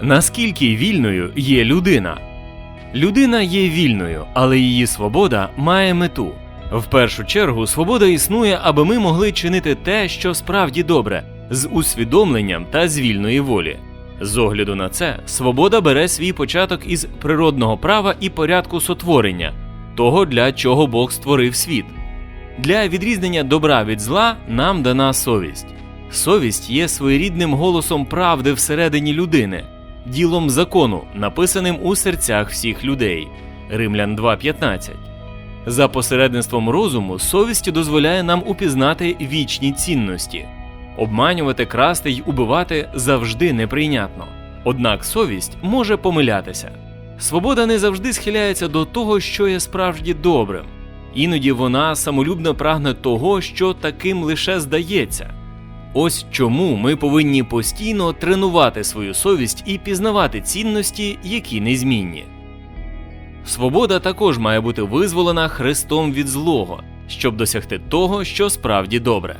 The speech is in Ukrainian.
Наскільки вільною є людина? Людина є вільною, але її свобода має мету. В першу чергу, свобода існує, аби ми могли чинити те, що справді добре, з усвідомленням та з вільної волі. З огляду на це, свобода бере свій початок із природного права і порядку сотворення, того, для чого Бог створив світ. Для відрізнення добра від зла нам дана совість. Совість є своєрідним голосом правди всередині людини, ділом закону, написаним у серцях всіх людей. Римлян 2.15. За посередництвом розуму совість дозволяє нам упізнати вічні цінності. Обманювати, красти й убивати завжди неприйнятно. Однак совість може помилятися. Свобода не завжди схиляється до того, що є справді добрим. Іноді вона самолюбно прагне того, що таким лише здається. Ось чому ми повинні постійно тренувати свою совість і пізнавати цінності, які незмінні. Свобода також має бути визволена Христом від злого, щоб досягти того, що справді добре.